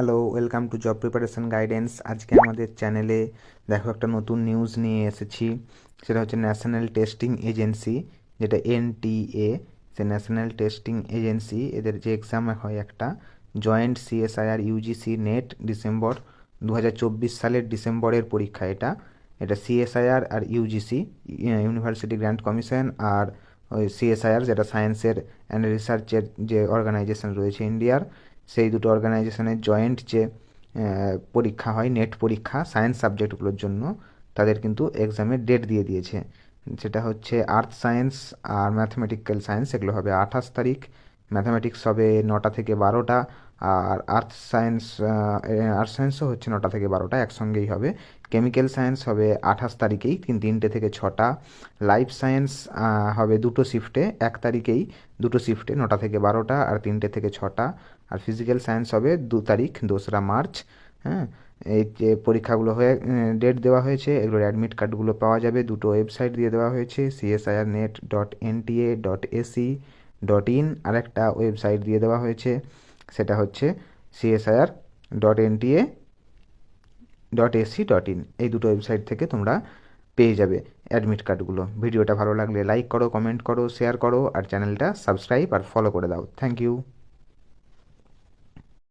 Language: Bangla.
Hello welcome to job preparation guidance আজকে আমাদের চ্যানেলে দেখো একটা নতুন নিউজ নিয়ে এসেছি। সেটা হচ্ছে ন্যাশনাল টেস্টিং এজেন্সি যেটা এনটিএ সে ন্যাশনাল টেস্টিং এজেন্সি এদের যে এক্সাম হয় একটা joint CSIR UGC NET December দু হাজার চব্বিশ সালের ডিসেম্বরের পরীক্ষা এটা। এটা সিএসআইআর আর ইউজিসি ইউনিভার্সিটি গ্র্যান্ট কমিশন আর ওই সিএসআইআর যেটা সায়েন্সের অ্যান্ড রিসার্চের যে অর্গানাইজেশন রয়েছে ইন্ডিয়ার সেই দুটো অর্গানাইজেশনের জয়েন্ট যে পরীক্ষা হয় নেট পরীক্ষা সায়েন্স সাবজেক্টগুলোর জন্য, তাদের কিন্তু এক্সামের ডেট দিয়ে দিয়েছে। সেটা হচ্ছে আর্থ সায়েন্স আর ম্যাথমেটিক্যাল সায়েন্স এগুলো হবে আঠাশ তারিখ। ম্যাথামেটিক্স হবে নটা থেকে বারোটা। আর আর্থ সায়েন্স আর্থ সায়েন্সও হচ্ছে নটা থেকে বারোটা, একসঙ্গেই হবে। কেমিক্যাল সায়েন্স হবে আঠাশ তারিখেই, তিন, তিনটে থেকে ছটা। লাইফ সায়েন্স হবে দুটো শিফটে এক তারিখেই দুটো শিফটে নটা থেকে বারোটা আর তিনটে থেকে ছটা। আর ফিজিক্যাল সায়েন্স হবে দু তারিখ, দোসরা মার্চ হ্যাঁ? এই যে পরীক্ষাগুলো হয়ে ডেট দেওয়া হয়েছে, এগুলোর অ্যাডমিট কার্ডগুলো পাওয়া যাবে। দুটো ওয়েবসাইট দিয়ে দেওয়া হয়েছে CSIR net dot NTA dot ac dot in আরেকটা ওয়েবসাইট দিয়ে দেওয়া হয়েছে সেটা হচ্ছে CSIR dot NTA dot ac dot in এই দুটো ওয়েবসাইট থেকে তোমরা পেয়ে যাবে অ্যাডমিট কার্ডগুলো ভিডিওটা ভালো লাগলে লাইক করো কমেন্ট করো শেয়ার করো, আর চ্যানেলটা সাবস্ক্রাইব আর ফলো করে দাও। Thank you